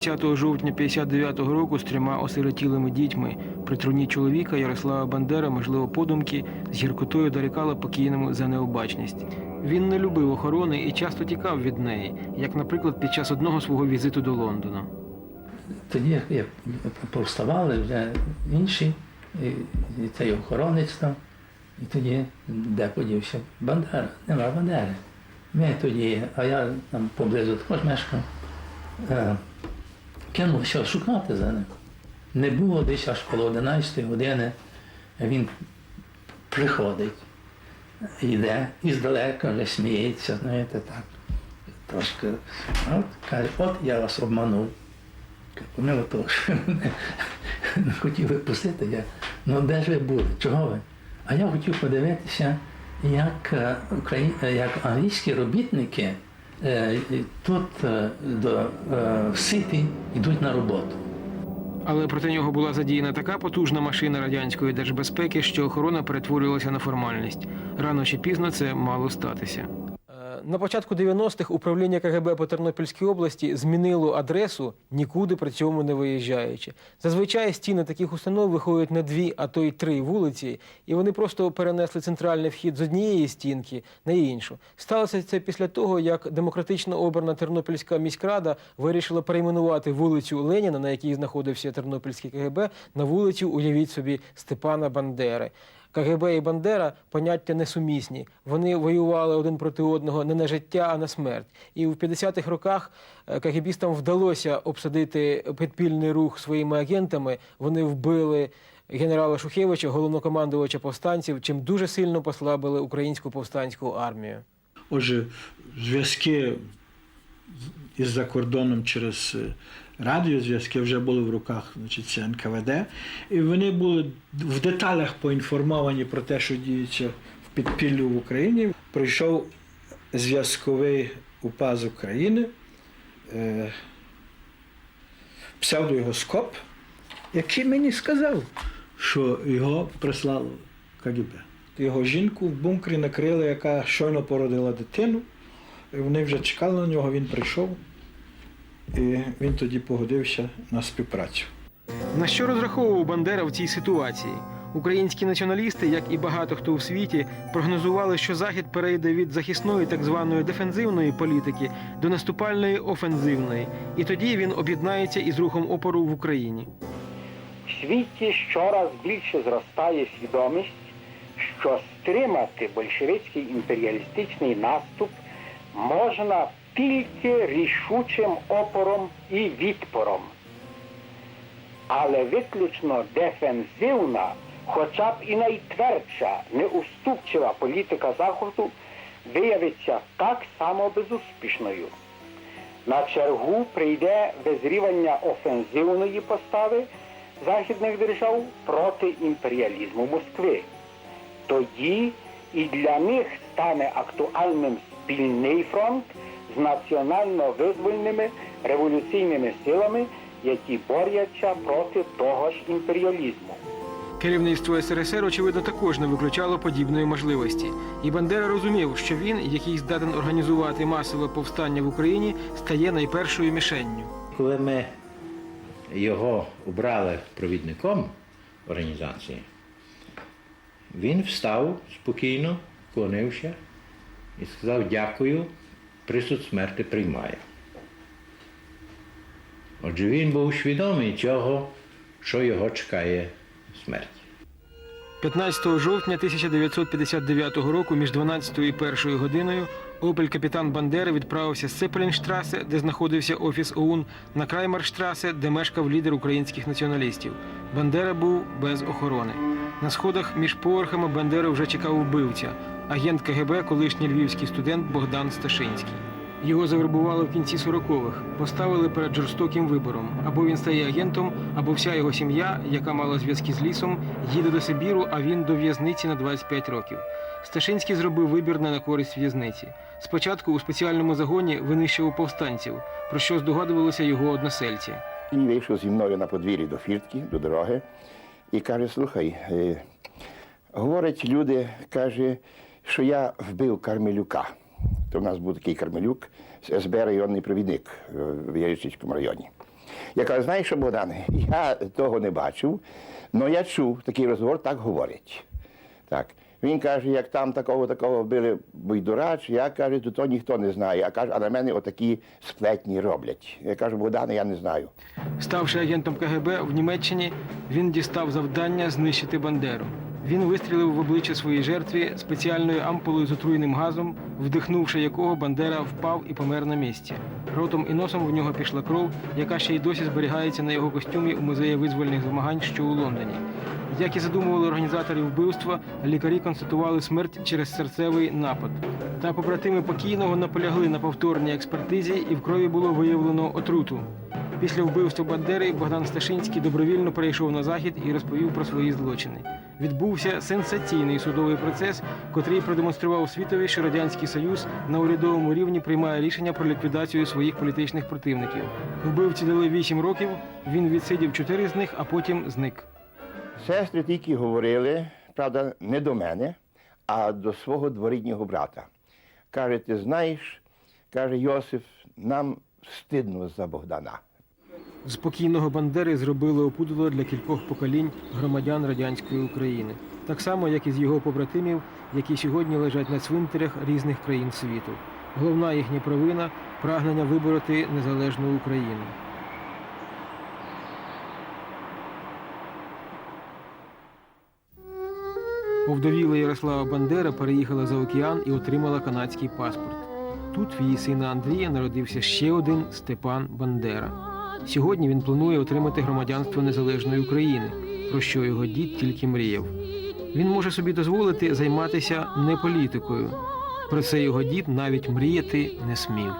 10 жовтня 59-го року з трьома осиротілими дітьми при труні чоловіка Ярослава Бандера, можливо, подумки з гіркотою дорікала покійному за необачність. Він не любив охорони і часто тікав від неї, як, наприклад, під час одного свого візиту до Лондона. Тоді як- як повставали вже інші, і, цей охоронець там, і тоді де подівся Бандера, нема Бандери. Ми тоді, а я там поблизу також мешкав, е, кинувся шукати за ним. Не було десь аж коло 11 години, він приходить, йде і здалека вже сміється, знаєте, так. Трошки, от, каже, от я вас обманув. Помило того, що мене не хотіли пустити. Я, ну де ж ви були? Чого ви? А я хотів подивитися, як, е, е, як англійські робітники тут е, до Сипі йдуть на роботу. Але проти нього була задіяна така потужна машина радянської держбезпеки, що охорона перетворювалася на формальність. Рано чи пізно це мало статися. На початку 90-х управління КГБ по Тернопільській області змінило адресу, нікуди при цьому не виїжджаючи. Зазвичай стіни таких установ виходять на дві, а то й три вулиці, і вони просто перенесли центральний вхід з однієї стінки на іншу. Сталося це після того, як демократично обрана Тернопільська міськрада вирішила перейменувати вулицю Леніна, на якій знаходився Тернопільський КГБ, на вулицю, уявіть собі, Степана Бандери. КГБ і Бандера поняття несумісні. Вони воювали один проти одного не на життя, а на смерть. І в 50-х роках е, КГБістам вдалося обсадити підпільний рух своїми агентами. Вони вбили генерала Шухевича, головнокомандувача повстанців, чим дуже сильно послабили українську повстанську армію. Отже, зв'язки з- із-за кордоном через е, радіозв'язки вже були в руках значить, це НКВД, і вони були в деталях поінформовані про те, що діється в підпіллі в Україні. Прийшов зв'язковий УПА з України, е, псевдоєгоскоп, який мені сказав, що його прислало КГБ. Його жінку в бункері накрили, яка щойно породила дитину. І вони вже чекали на нього, він прийшов, і він тоді погодився на співпрацю. На що розраховував Бандера в цій ситуації? Українські націоналісти, як і багато хто у світі, прогнозували, що Захід перейде від захисної так званої дефензивної політики до наступальної офензивної, і тоді він об'єднається із рухом опору в Україні. В світі щораз більше зростає свідомість, що стримати большевицький імперіалістичний наступ можна тільки рішучим опором і відпором. Але виключно дефензивна, хоча б і найтвердша, неуступчива політика Заходу виявиться так само безуспішною. На чергу прийде визрівання офензивної постави західних держав проти імперіалізму Москви. Тоді і для них стане актуальним спільний фронт з національно-визвольними революційними силами, які борються проти того ж імперіалізму. Керівництво СРСР, очевидно, також не виключало подібної можливості. І Бандера розумів, що він, який здатен організувати масове повстання в Україні, стає найпершою мішенню. Коли ми його обрали провідником організації, він встав спокійно, вклонився і сказав дякую, присуд смерти приймаю. Отже, він був свідомий цього, що його чекає смерть. 15 жовтня 1959 року між 12 і 1 годиною Опель капітан Бандери відправився з Цепелінштрасе, де знаходився офіс ОУН, на Краймарштрасе, де мешкав лідер українських націоналістів. Бандера був без охорони. На сходах між поверхами Бандери вже чекав вбивця, агент КГБ, колишній львівський студент Богдан Сташинський. Його завербували в кінці 40-х, поставили перед жорстоким вибором. Або він стає агентом, або вся його сім'я, яка мала зв'язки з лісом, їде до Сибіру, а він до в'язниці на 25 років. Сташинський зробив вибір не на користь в'язниці. Спочатку у спеціальному загоні винищував повстанців, про що здогадувалися його односельці. Він вийшов зі мною на подвір'ї до фіртки, до дороги, і каже: слухай, е, говорять люди, каже, що я вбив Кармелюка. То в нас був такий Кармелюк СБ районний провідник е, в Яричівському районі. Я кажу, знаєш що, Богдане, я того не бачив, але я чув такий розговор, так говорять. Так. Він каже, як там такого такого били Буйдурач, я кажу, то, то ніхто не знає. А каже, а на мене отакі сплетні роблять. Я кажу, Богдане, я не знаю. Ставши агентом КГБ в Німеччині, він дістав завдання знищити Бандеру. Він вистрілив в обличчя своїй жертві спеціальною ампулою з отруєним газом, вдихнувши якого Бандера впав і помер на місці. Ротом і носом в нього пішла кров, яка ще й досі зберігається на його костюмі у музеї визвольних змагань, що у Лондоні. Як і задумували організатори вбивства, лікарі констатували смерть через серцевий напад. Та побратими покійного наполягли на повторній експертизі, і в крові було виявлено отруту. Після вбивства Бандери Богдан Сташинський добровільно перейшов на захід і розповів про свої злочини. Відбувся сенсаційний судовий процес, котрий продемонстрував світові, що радянський союз на урядовому рівні приймає рішення про ліквідацію своїх політичних противників. Вбивці дали 8 років. Він відсидів 4 з них, а потім зник. Сестри тільки говорили, правда, не до мене, а до свого дворіднього брата. Каже, ти знаєш, каже Йосиф, нам стидно за Богдана. З покійного Бандери зробили опудало для кількох поколінь громадян радянської України, так само, як і з його побратимів, які сьогодні лежать на цвинтарях різних країн світу. Головна їхня провина прагнення вибороти незалежну Україну. Овдовіла Ярослава Бандера переїхала за океан і отримала канадський паспорт. Тут в її сина Андрія народився ще один Степан Бандера. Сьогодні він планує отримати громадянство незалежної України, про що його дід тільки мріяв. Він може собі дозволити займатися не політикою. Про це його дід навіть мріяти не смів.